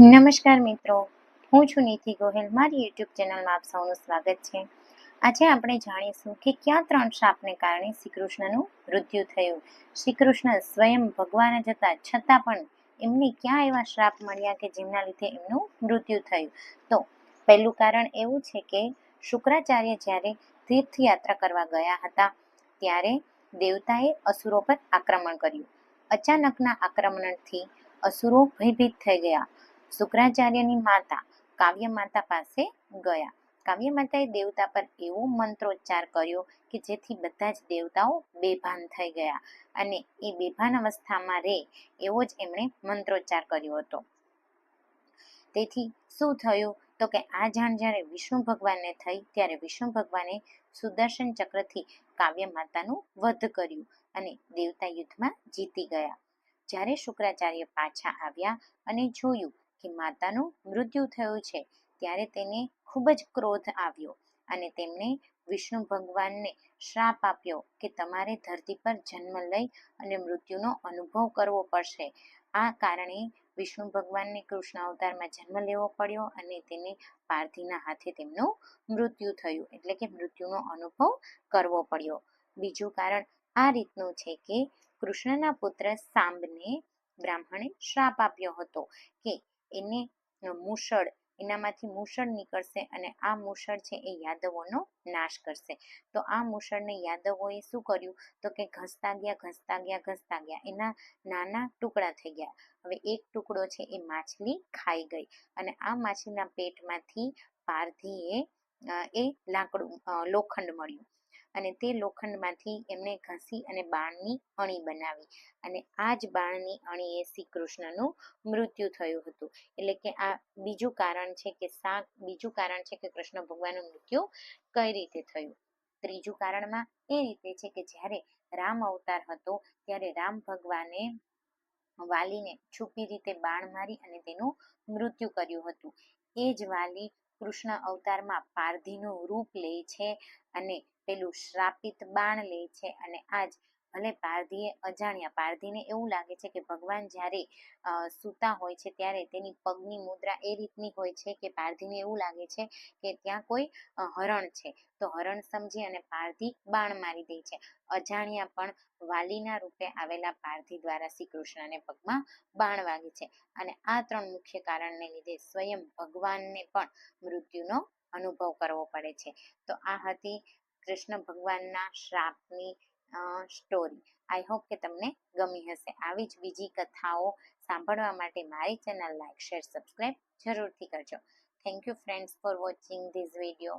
નમસ્કાર મિત્રો. હું છું નીતિ ગોહિલ. મારી યુટ્યુબ ચેનલમાં આપ સૌનું સ્વાગત છે. આજે આપણે જાણીશું કે ક્યાં ત્રણ શાપને કારણે શ્રી કૃષ્ણનું મૃત્યુ થયું. શ્રી કૃષ્ણ સ્વયં ભગવાન જ હતા. છતાં પણ એમને ક્યાં એવા શ્રાપ મળ્યા કે જેમના લીધે એમનું મૃત્યુ થયું? તો પહેલું કારણ એવું છે કે શુક્રાચાર્ય જ્યારે તીર્થયાત્રા કરવા ગયા હતા, ત્યારે દેવતાએ અસુરો પર આક્રમણ કર્યું. અચાનકના આક્રમણથી અસુરો ભયભીત થઈ ગયા. શુક્રાચાર્યની માતા કાવ્ય માતા પાસે ગયા. કાવ્ય માતાએ દેવતા પર એવો મંત્રોચ્ચાર કર્યો કે જેથી બધા જ દેવતાઓ બેભાન થઈ ગયા અને એ બેભાન અવસ્થામાં રહે એવો જ એમણે મંત્રોચ્ચાર કર્યો હતો. તેથી શું થયું? તો કે આ જાણ જ્યારે વિષ્ણુ ભગવાનને થઈ ત્યારે વિષ્ણુ ભગવાને સુદર્શન ચક્રથી કાવ્ય માતાનું વધ કર્યું અને દેવતા યુદ્ધમાં જીતી ગયા. જ્યારે શુક્રાચાર્ય પાછા આવ્યા અને જોયું કે માતાનું મૃત્યુ થયું છે, ત્યારે તેને ખૂબ જ ક્રોધ આવ્યો અને તેમણે વિષ્ણુ ભગવાનને શ્રાપ આપ્યો કે તમારે ધરતી પર જન્મ લઈ અને મૃત્યુનો અનુભવ કરવો પડશે. આ કારણે વિષ્ણુ ભગવાનને કૃષ્ણ અવતારમાં જન્મ લેવો પડ્યો અને તેને પાર્થીના હાથે તેમનું મૃત્યુ થયું, એટલે કે મૃત્યુનો અનુભવ કરવો પડ્યો. બીજું કારણ આ રીતનું છે કે કૃષ્ણના પુત્ર સાંબને બ્રાહ્મણે શ્રાપ આપ્યો હતો કે એને મૂષળ એનામાંથી મૂષળ નીકળશે અને આ મૂષળ છે એ યાદવોનો નાશ કરશે. તો આ મૂષળને યાદવોએ શું કર્યું? તો કે ઘસતા ગયા ઘસતા ગયા ઘસતા ગયા. એના નાના ટુકડા થઈ ગયા. હવે એક ટુકડો છે એ માછલી ખાઈ ગઈ. અને આ માછલીના પેટમાંથી પારધીએ એ લાકડું લોખંડ મળ્યું. અને તે લોખંડમાંથી એમણે ઘસી અને બાણની અણી બનાવી. અને આ જ બાણની અણીએ શ્રી કૃષ્ણનું મૃત્યુ થયું હતું. એટલે કે આ બીજું કારણ છે કે શાક, બીજું કારણ છે કે કૃષ્ણ ભગવાનનું મૃત્યુ કઈ રીતે થયું? ત્રીજું કારણમાં એ રીતે છે કે જ્યારે રામ અવતાર હતો, ત્યારે રામ ભગવાને વાલીને છુપી રીતે બાણ મારી અને તેનું મૃત્યુ કર્યું હતું. એ જ વાલી કૃષ્ણ અવતારમાં પારધીનું રૂપ લે છે અને પેલું શ્રાપિત બાણ લે છે અને આજ ભલે પારધીએ અજાણ્યા, પારધીને એવું લાગે છે કે ભગવાન જ્યારે સૂતા હોય છે ત્યારે તેની પગની મુદ્રા એ રીતની હોય છે કે પારધીને એવું લાગે છે કે ત્યાં કોઈ હરણ છે. તો હરણ સમજી અને પારધી બાણ મારી દે છે. અજાણ્યા પણ વાલીના રૂપે આવેલા પારધી દ્વારા શ્રી કૃષ્ણને પગમાં બાણ વાગે છે. અને આ ત્રણ મુખ્ય કારણને લીધે સ્વયં ભગવાનને પણ મૃત્યુનો અનુભવ કરવો પડે છે. તો આ હતી કૃષ્ણ ભગવાનના શ્રાપની સ્ટોરી આઈ હોપ કે તમને ગમી હશે. આવી જ બીજી કથાઓ સાંભળવા માટે મારી ચેનલ લાઈક શેર સબસ્ક્રાઈબ જરૂરથી કરજો. Thank you friends for watching this video